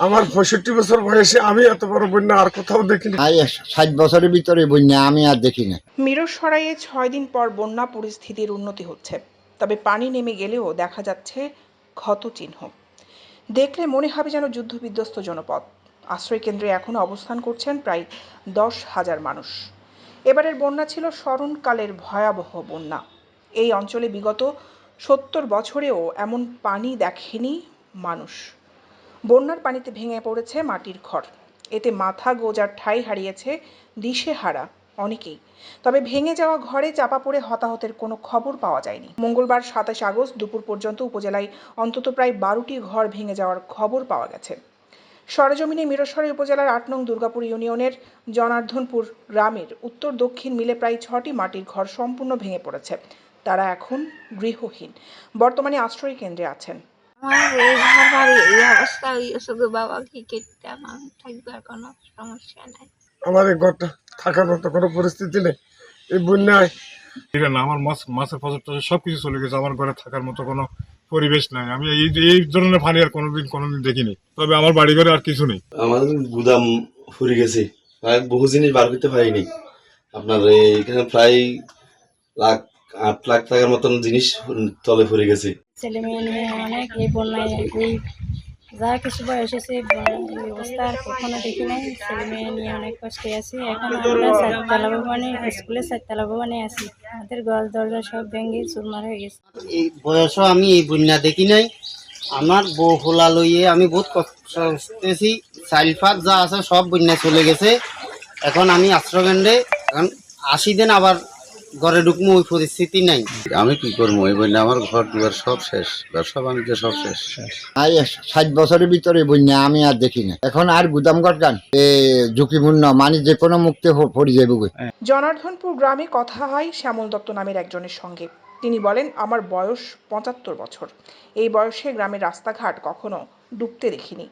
আমার পঁয়ষট্টি বছর বয়সে আমি এত বড় বন্যা আর কোথাও দেখিনি। ষাট বছরের ভিতরে বন্যা আমি আর দেখি না মিরসরাইয়ে ছয় দিন পর বন্যা পরিস্থিতির উন্নতি হচ্ছে। তবে পানি নেমে গেলেও দেখা যাচ্ছে ক্ষত চিহ্ন। দেখলে মনে হবে যেন যুদ্ধবিধ্বস্ত জনপদ। আশ্রয় কেন্দ্রে এখনও অবস্থান করছেন প্রায় দশ হাজার মানুষ। এবারের বন্যা ছিল স্মরণকালের ভয়াবহ বন্যা। এই অঞ্চলে বিগত সত্তর বছরেও এমন পানি দেখেনি মানুষ। বন্যার পানিতে ভেঙে পড়েছে মাটির ঘর। এতে মাথা গোজার ঠাঁই হারিয়েছে দিশেহারা অনেকেই। তবে ভেঙে যাওয়া ঘরে চাপা পড়ে হতাহতের কোনো খবর পাওয়া যায়নি। মঙ্গলবার সাতাশ আগস্ট দুপুর পর্যন্ত উপজেলায় অন্তত প্রায় বারোটি ঘর ভেঙে যাওয়ার খবর পাওয়া গেছে। সরেজমিনে মিরসরাই উপজেলার আট নং দুর্গাপুর ইউনিয়নের জনার্ধনপুর গ্রামের উত্তর দক্ষিণ মিলে প্রায় ছটি মাটির ঘর সম্পূর্ণ ভেঙে পড়েছে। তারা এখন গৃহহীন। বর্তমানে আশ্রয় কেন্দ্রে আছেন। আমার এই বাড়ি এই অবস্থা হয়েছে গো বাবা কি আমি থাকবার কোনো সমস্যা নাই। আমার ঘরটা থাকার মতো কোনো পরিস্থিতি নেই। এই বন্যায় ঠিক আছে আমার মাছ মাছের ফসল টসল সব কিছু চলে গেছে আমার ঘরে থাকার মতো কোনো পরিবেশ নাই। আমি এই এই ধরনের পানি আর কোনোদিন কোনোদিন দেখিনি। তবে আমার বাড়ি ঘরে আর কিছু নেই। আমাদের গুদাম ফুরে গেছে। বহু জিনিস বার করতে পারিনি। আপনার এখানে প্রায় লাখ আট লাখ টাকার মতন জিনিস তলে ফুরে গেছে। ছেলে মেয়ে নিয়ে অনেক এই বন্যায় এই যা কিছু বয়স এই অবস্থা আর কখনো দেখি নাই। ছেলে মেয়ে নিয়ে অনেক কষ্টে আছি। এখন আমরা চারতলা ভবনে, স্কুলে চারতলা ভবনে আছি। আমাদের ঘর দরজা সব ভেঙে চুরমার হয়ে গেছে। এই বয়সও আমি এই বন্যা দেখি নাই। আমার বউ হোলা লইয়ে আমি বহুত কষ্ট করতেছি চাইল ফাট যা আছে সব বন্যা চলে গেছে। এখন আমি আশ্রয়কেন্দ্রে এখন আশি দিন আবার ঘরে ঢুকবো ওই পরিস্থিতি নাই। আমি কি করব এই বন্যা আমার ঘর দুয়ার সব শেষ ব্যবসা বাণিজ্য সব শেষ। আই ষাট বছরের ভিতরে বন্যা আমি আর দেখি না এখন আর গুদাম ঘর গান এ ঝুঁকিপূর্ণ মানে যে কোনো মুক্তি পড়ে যাবে গো। জনার্দনপুর গ্রামে কথা হয় শ্যামল দত্ত নামের একজনের সঙ্গে। তিনি বলেন আমার বয়স পঁচাত্তর বছর। এই বয়সে গ্রামের রাস্তাঘাট কখনো ডুবতে দেখিনি।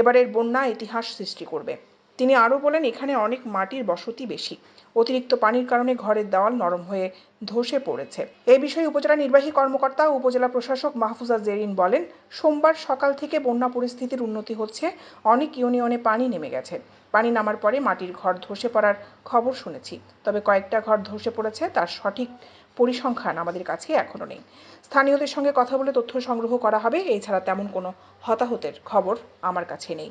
এবারের বন্যা ইতিহাস সৃষ্টি করবে। তিনি আরও বলেন, এখানে অনেক মাটির বসতি বেশি। অতিরিক্ত পানির কারণে ঘরের দেওয়াল নরম হয়ে ধসে পড়েছে। এ বিষয়ে উপজেলা নির্বাহী কর্মকর্তা উপজেলা প্রশাসক মাহফুজা জেরিন বলেন, সোমবার সকাল থেকে বন্যা পরিস্থিতির উন্নতি হচ্ছে। অনেক ইউনিয়নে পানি নেমে গেছে। পানি নামার পরে মাটির ঘর ধসে পড়ার খবর শুনেছি। তবে কয়েকটা ঘর ধসে পড়েছে, তার সঠিক পরিসংখ্যান আমাদের কাছে এখনও নেই। স্থানীয়দের সঙ্গে কথা বলে তথ্য সংগ্রহ করা হবে। এছাড়া তেমন কোনো হতাহতের খবর আমার কাছে নেই।